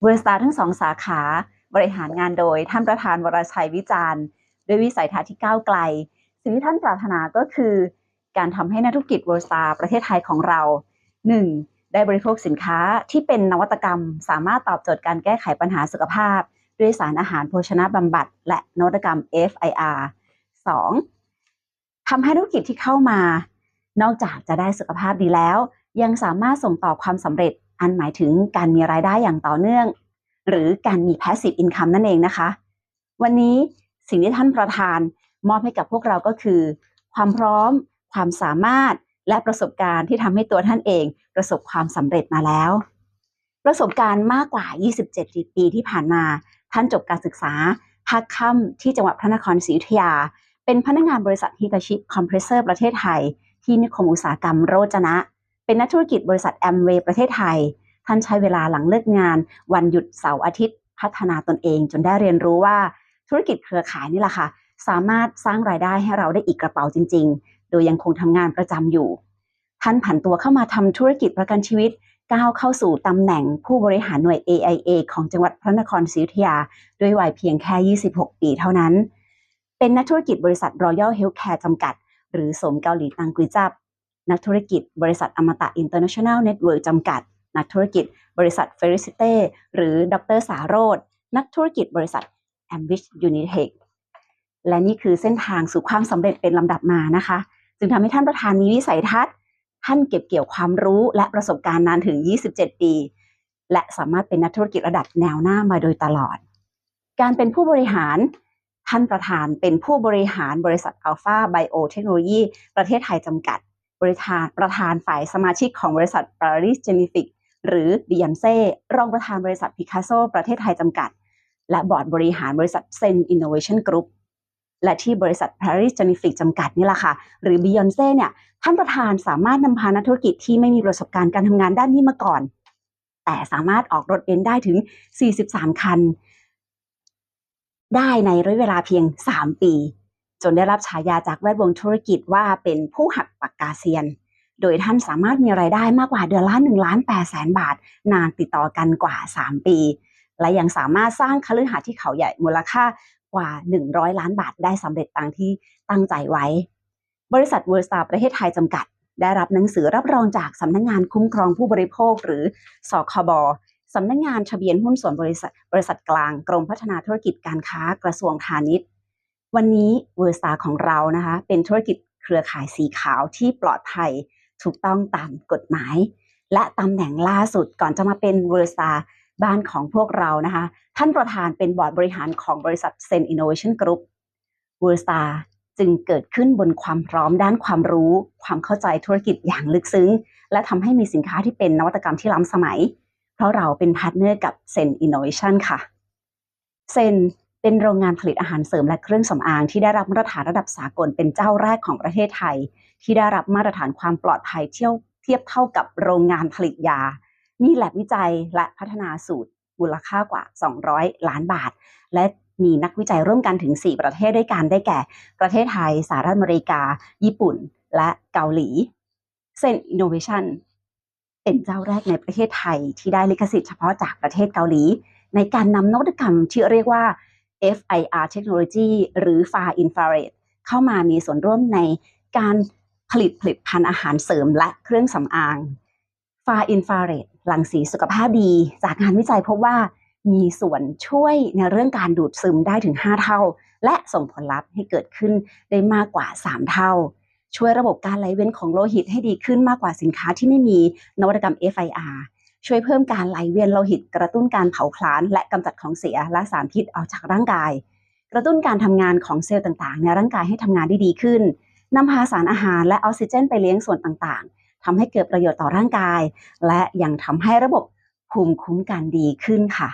เวอร์สตาร์ทั้งสองสาขาบริหารงานโดยท่านประธานวรชัยวิจารณ์ ด้วยวิสัยทัศน์ที่ก้าวไกล สิ่งที่ท่านปรารถนาก็คือ การทำให้นักธุรกิจเวอร์สตาร์ประเทศไทยของเรา 1. ได้บริโภคสินค้าที่เป็นนวัตกรรม สามารถตอบโจทย์การแก้ไขปัญหาสุขภาพ ด้วยสารอาหารโภชนะบำบัด และนวัตกรรม FIR 2. ทำให้ธุรกิจที่เข้ามา นอกจากจะได้สุขภาพดีแล้ว ยังสามารถส่งต่อความสำเร็จ อันหมายถึงการมีรายได้อย่างต่อเนื่อง หรือการมี passive income นั่นเองนะคะ วันนี้สิ่งที่ท่านประธานมอบให้กับพวกเราก็คือ ความพร้อม ความสามารถและประสบการณ์ที่ทำให้ตัวท่านเอง ประสบความสำเร็จมาแล้ว ประสบการณ์มากกว่า 27 ปีที่ผ่านมา ท่านจบการศึกษาภาคค่ำที่จังหวัดพระนครศรีอยุธยา เป็นพนักงานบริษัทฮิตาชิคอมเพรสเซอร์ประเทศไทย ที่นิคมอุตสาหกรรมโรจนะ เป็นนักธุรกิจบริษัทแอมเวย์ประเทศไทย ท่านใช้เวลาหลังเลิกงาน วันหยุดเสาร์อาทิตย์ พัฒนาตนเอง จนได้เรียนรู้ว่าธุรกิจเครือข่ายนี่แหละค่ะ สามารถสร้างรายได้ให้เราได้อีกกระเป๋าจริง ๆ โดยยังคงทำงานประจำอยู่ ท่านผันตัวเข้ามาทำธุรกิจประกันชีวิต ก้าวเข้าสู่ตำแหน่งผู้บริหารหน่วย AIA ของจังหวัดพระนครศรีอยุธยา ด้วยวัยเพียงแค่ 26 ปีเท่านั้น เป็นนักธุรกิจบริษัท Royal Healthcare จำกัด หรือสมเกาหลีตังกุยจับ นักธุรกิจ บริษัทอมตะ International Network จำกัด นักธุรกิจ บริษัท f e r i c i t e หรือดรสาโรธนักธุรกิจบริษัท a m b i s Unitech และนี่คือเส้นทางสู่ความสำเร็จเป็นลำดับมานะคะ จึงทำให้ท่านประธานมีวิสัยทัศน์ ท่านเก็บเกี่ยวความรู้และประสบการณ์นานถึง 27 ปี และสามารถเป็นนักธุรกิจระดับแนวหน้ามาโดยตลอด การเป็นผู้บริหารท่านประธานเป็นผู้บริหารบริษัทอัลฟาไบโอเทคโนโลยีประเทศไทยจำกัด บริธานประธานฝ่ายสมาชิกของบริษัทปารีสเจนิฟิกหรือบิยอนเซ่รองประธานบริษัทพิคาโซประเทศไทยจำกัด และบอร์ดบริหารบริษัทเซนอินโนเวชั่นกรุ๊ปและที่บริษัท Paris g e n i f i c จำกัดนี่แหละค่ะ หรือ Beyonce เนี่ย ท่านประธานสามารถนำพานักธุรกิจที่ไม่มีประสบการณ์การทำงานด้านนี้มาก่อน แต่สามารถออกรถเบนซ์ได้ถึง 43 คัน ได้ในระยะเวลาเพียง 3 ปี จนได้รับฉายาจากแวดวงธุรกิจว่าเป็นผู้หักปากกาเซียน โดยท่านสามารถมีไรายได้มากกว่าเดือนละ1ล้าน8แสนบาท นานติดต่อกันกว่า 3 ปี และยังสามารถสร้างคฤหาสน์ที่เขาใหญ่มูลค่ากว่า 100 ล้านบาทได้สำเร็จตามที่ตั้งใจไว้ บริษัทเวอร์สตาร์ประเทศไทยจำกัด ได้รับหนังสือรับรองจากสำนักงงานคุ้มครองผู้บริโภคหรือสคบสำนักงงานทะเบียนหุ้นส่วนบริษัทบริษัทกลางกรมพัฒนาธุรกิจการค้ากระทรวงพาณิชย์ วันนี้เวอร์สตาของเรานะคะ เป็นธุรกิจเครือข่ายสีขาวที่ปลอดภัยถูกต้องตามกฎหมาย และตำแหน่งล่าสุดก่อนจะมาเป็นเวอร์สตาบ้านของพวกเรานะคะ ท่านประธานเป็นบอร์ดบริหารของบริษัทเซนอินโนเวชั่นกรุ๊ปเวอร์สตาจึงเกิดขึ้นบนความพร้อมด้านความรู้ ความเข้าใจธุรกิจอย่างลึกซึ้ง และทำให้มีสินค้าที่เป็นนวัตกรรมที่ล้ำสมัย เพราะเราเป็นพาร์ทเนอร์กับเซนอินโนเวชั่นค่ะเซน เป็นโรงงานผลิตอาหารเสริมและเครื่องสำอางที่ได้รับมาตรฐานระดับสากลเป็นเจ้าแรกของประเทศไทย ที่ได้รับมาตรฐานความปลอดภัยเทียบเทียบเท่ากับโรงงานผลิตยา มีแลบวิจัยและพัฒนาสูตรมูลค่ากว่า 200 ล้านบาท และมีนักวิจัยร่วมกันถึง 4 ประเทศด้วยกันได้แก่ ประเทศไทย สหรัฐอเมริกา ญี่ปุ่น และเกาหลีเซนอินโนเวชันเป็นเจ้าแรกในประเทศไทยที่ได้ลิขสิทธิ์เฉพาะจากประเทศเกาหลี ในการนำนวัตกรรมที่เรียกว่า FIR Technology หรือ Far Infrared เข้ามามีส่วนร่วมในการผลิตผลิตภัณฑ์อาหารเสริมและเครื่องสำอาง Far Infrared รังสีสุขภาพดี จากงานวิจัยพบว่ามีส่วนช่วยในเรื่องการดูดซึมได้ถึง 5 เท่า และส่งผลลัพธ์ให้เกิดขึ้นได้มากกว่า 3 เท่า ช่วยระบบการไหลเวียนของโลหิตให้ดีขึ้นมากกว่าสินค้าที่ไม่มีนวัตกรรม FIR ช่วยเพิ่มการไหลเวียนโลหิต กระตุ้นการเผาผลาญและกำจัดของเสียและสารพิษออกจากร่างกาย กระตุ้นการทำงานของเซลล์ต่างๆ ในร่างกายให้ทำงานได้ดีขึ้นนำพาสารอาหารและออกซิเจนไปเลี้ยงส่วนต่างๆทำให้เกิดประโยชน์ต่อร่างกาย และยังทำให้ระบบภูมิคุ้มกันดีขึ้นค่ะ